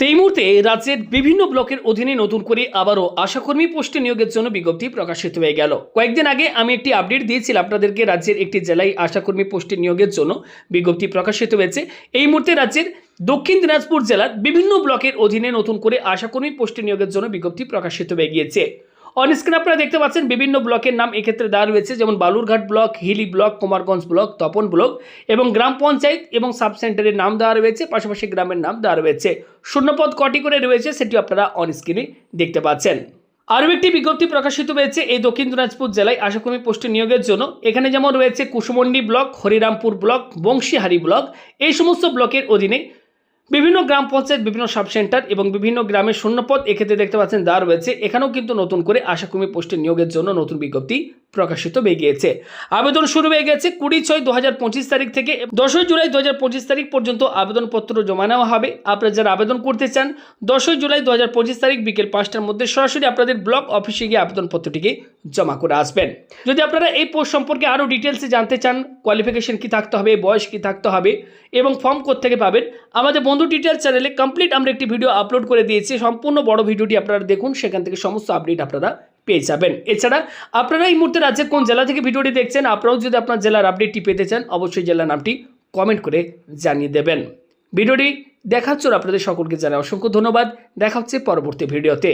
তো এই মুহূর্তে রাজ্যের বিভিন্ন ব্লকের অধীনে নতুন করে আবারও আশাকর্মী পোস্টে নিয়োগের জন্য বিজ্ঞপ্তি প্রকাশিত হয়ে গেল। কয়েকদিন আগে আমি একটি আপডেট দিয়েছিলাম আপনাদেরকে রাজ্যের একটি জেলায় আশাকর্মী পোস্টে নিয়োগের জন্য বিজ্ঞপ্তি প্রকাশিত হয়েছে। এই মুহূর্তে রাজ্যের দক্ষিণ দিনাজপুর জেলার বিভিন্ন ব্লকের অধীনে নতুন করে আশাকর্মী পোস্টে নিয়োগের জন্য বিজ্ঞপ্তি প্রকাশিত হয়ে গিয়েছে। অনস্ক্রিন আপনারা দেখতে পাচ্ছেন বিভিন্ন ব্লকের নাম এক্ষেত্রে দেওয়া রয়েছে, যেমন Balurghat block, Hili block, Kumarganj block, Tapan block এবং গ্রাম পঞ্চায়েত এবং সাব সেন্টারের নাম দেওয়া রয়েছে, পাশাপাশি গ্রামের নাম দেওয়া রয়েছে। শূন্যপদ কটি করে রয়েছে সেটি আপনারা অনস্ক্রিনে দেখতে পাচ্ছেন। আরও একটি বিজ্ঞপ্তি প্রকাশিত হয়েছে এই দক্ষিণ দিনাজপুর জেলায় আশাকর্মী পোস্টে নিয়োগের জন্য। এখানে যেমন রয়েছে Kushmandi block, Harirampur block, Bansihari block, এই সমস্ত ব্লকের অধীনে বিভিন্ন গ্রাম পঞ্চায়েত, বিভিন্ন সাব সেন্টার এবং বিভিন্ন গ্রামের শূন্যপদ এক্ষেত্রে দেখতে পাচ্ছেন, দেওয়া রয়েছে। এখানেও কিন্তু নতুন করে আশাকর্মী পোস্টের নিয়োগের জন্য নতুন বিজ্ঞপ্তি প্রকাশিত হয়ে গিয়েছে। আবেদন শুরু হয়ে গেছে কুড়ি ছয় দু তারিখ থেকে। দশই জুলাই দু হাজার পঁচিশ তারিখ পর্যন্ত আবেদনপত্র জমা নেওয়া হবে। আপনারা যারা আবেদন করতে চান, দশই জুলাই দু হাজার পঁচিশ তারিখ বিকেল পাঁচটার মধ্যে সরাসরি আপনাদের ব্লক অফিসে গিয়ে আবেদনপত্রটিকে জমা করে আসবেন। যদি আপনারা এই পোস্ট সম্পর্কে আরও ডিটেলসে জানতে চান, কোয়ালিফিকেশন কি থাকতে হবে, বয়স কি থাকতে হবে এবং ফর্ম থেকে পাবেন, আমাদের বন্ধু ডিটেলস চ্যানেলে কমপ্লিট আমরা একটি ভিডিও আপলোড করে দিয়েছি। সম্পূর্ণ বড় ভিডিওটি আপনারা দেখুন, সেখান থেকে সমস্ত আপডেট আপনারা পেয়ে যাবেন। এছাড়া আপনারা এই মুহূর্তে রাজ্যের কোন জেলা থেকে ভিডিওটি দেখছেন, আপনারাও যদি আপনার জেলার আপডেটটি পেতে চান, অবশ্যই জেলার নামটি কমেন্ট করে জানিয়ে দেবেন। ভিডিওটি দেখার আপনাদের সকলকে জানাই অসংখ্য ধন্যবাদ। দেখা হচ্ছে পরবর্তী ভিডিওতে।